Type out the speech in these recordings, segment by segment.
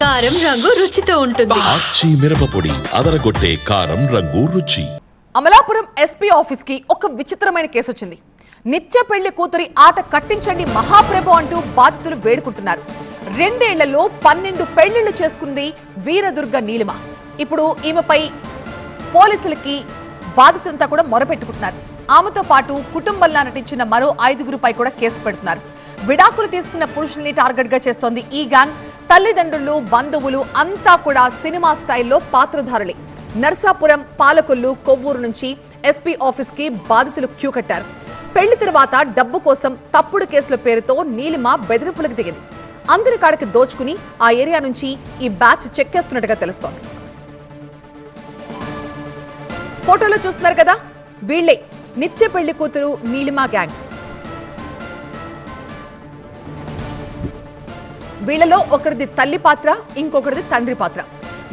కారం రంగు రుచితో ఉంటుంది. ఆచి మిరపపొడి అదరగొట్టే కారం రంగు రుచి. అమలాపురం ఎస్పీ ఆఫీస్కి ఒక విచిత్రమైన కేసు వచ్చింది నిత్య పెళ్ళి కూతురి ఆట కట్టించండి మహాప్రభు అంటూ బాధితులు వేడుకుంటున్నారు. రెండేళ్ళలో పన్నెండు పెళ్ళిళ్ళు చేసుకుంది వీరదుర్గ నీలిమ. ఇప్పుడు ఈమెపై పోలీసులకి బాధితులంతా కూడా మొరపెట్టుకుంటున్నారు. ఆమెతో పాటు కుటుంబంలో నటించిన మరో ఐదుగురుపై కూడా కేసు పెడుతున్నారు. విడాకులు తీసుకున్న పురుషుల్ని టార్గెట్గా చేస్తోంది ఈ గ్యాంగ్. తల్లిదండ్రులు బంధువులు అంతా కూడా సినిమా స్టైల్లో పాత్రధారులే. నర్సాపురం పాలకొల్లు కొవ్వూరు నుంచి ఎస్పీ ఆఫీస్కి బాధితులు క్యూ కట్టారు. పెళ్ళి తర్వాత డబ్బు కోసం తప్పుడు కేసుల పేరుతో నీలిమ బెదిరింపులకు దిగింది. అందరి కాడికి దోచుకుని ఆ ఏరియా నుంచి ఈ బ్యాచ్ చెక్కేస్తున్నట్టుగా తెలుస్తోంది. ఫోటోలో చూస్తున్నారు కదా? వీళ్ళే. నిత్య పెళ్ళి కూతురు నీలిమా గ్యాంగ్. వీళ్ళలో ఒకరిది తల్లి పాత్ర ఇంకొకరిది తండ్రి పాత్ర.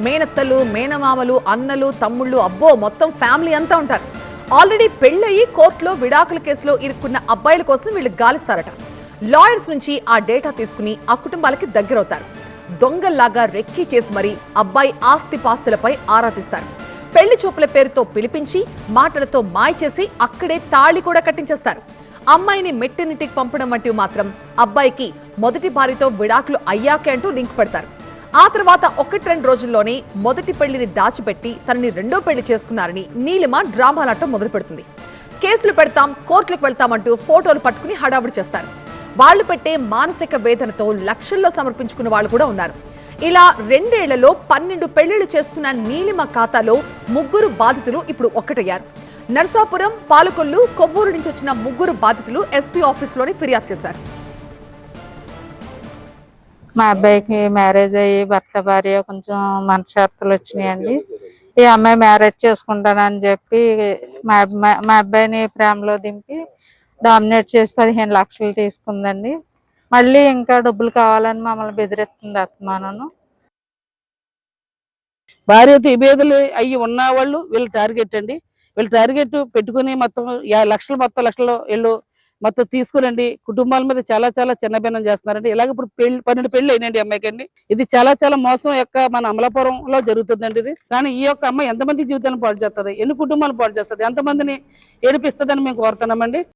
మేనత్తలు మేనమామలు అన్నలు తమ్ముళ్ళు అబ్బో మొత్తం ఫ్యామిలీ అంతా ఉంటారు. ఆల్రెడీ పెళ్ళయి కోర్టులో విడాకుల కేసులో ఇరుక్కున్న అబ్బాయిల కోసం వీళ్ళు గాలిస్తారట. లాయర్స్ నుంచి ఆ డేటా తీసుకుని ఆ కుటుంబాలకి దగ్గరవుతారు. దొంగల్లాగా రెక్కి చేసి మరీ అబ్బాయి ఆస్తి పాస్తులపై ఆరా తీస్తారు. పెళ్ళి చూపుల పేరుతో పిలిపించి మాటలతో మాయ చేసి అక్కడే తాళి కూడా కట్టించేస్తారు. అమ్మాయిని మెట్టినింటికి పంపడం వంటివి మాత్రం అబ్బాయికి మొదటి భార్యతో విడాకులు అయ్యాకే అంటూ లింక్ పెడతారు. ఆ తర్వాత ఒకటి రెండు రోజుల్లోనే మొదటి పెళ్ళిని దాచిపెట్టి తనని రెండో పెళ్ళి చేసుకున్నారని నీలిమ డ్రామాలాటం మొదలు పెడుతుంది. కేసులు పెడతాం కోర్టులకు వెళ్తామంటూ ఫోటోలు పట్టుకుని హడావుడి చేస్తారు. వాళ్ళు పెట్టే మానసిక వేదనతో లక్షల్లో సమర్పించుకున్న వాళ్ళు కూడా ఉన్నారు. ఇలా రెండేళ్ళలో పన్నెండు పెళ్ళిళ్ళు చేసుకున్న నీలిమ ఖాతాలో ముగ్గురు బాధితులు ఇప్పుడు ఒక్కటయ్యారు. నర్సాపురం పాలకొల్లు కొవ్వూరు నుంచి వచ్చిన ముగ్గురు బాధితులు ఎస్పీ ఆఫీస్లోని ఫిర్యాదు చేశారు. మా అబ్బాయికి మ్యారేజ్ అయ్యి భర్త భార్య కొంచెం మనశ్శార్తలు వచ్చినాయండి. ఈ అమ్మాయి మ్యారేజ్ చేసుకుంటానని చెప్పి మా అబ్బాయి మా అబ్బాయిని ప్రేమలో దింపి డామినేట్ చేసి పదిహేను లక్షలు తీసుకుందండి. మళ్ళీ ఇంకా డబ్బులు కావాలని మమ్మల్ని బెదిరిస్తుంది అత్తమానను. భార్య ఇబేదలు అయ్యి ఉన్న వాళ్ళు వీళ్ళు టార్గెట్ అండి. వీళ్ళు టార్గెట్ పెట్టుకుని మొత్తం యా- లక్షలు మొత్తం లక్షలు వీళ్ళు మొత్తం తీసుకురండి. కుటుంబాల మీద చాలా చాలా చిన్నభిన్నం చేస్తున్నారండి. ఇలాగ ఇప్పుడు పెళ్ళి పన్నెండు పెళ్ళి అయినండి అమ్మాయికి అండి ఇది చాలా చాలా మోసం యొక్క మన అమలాపురంలో జరుగుతుందండి ఇది. కానీ ఈ యొక్క అమ్మాయి ఎంతమంది జీవితాలను పాటు చేస్తుంది? ఎన్ని కుటుంబాలు పాటు చేస్తుంది? ఎంతమందిని ఏడిపిస్తుందని మేము కోరుతున్నామండి.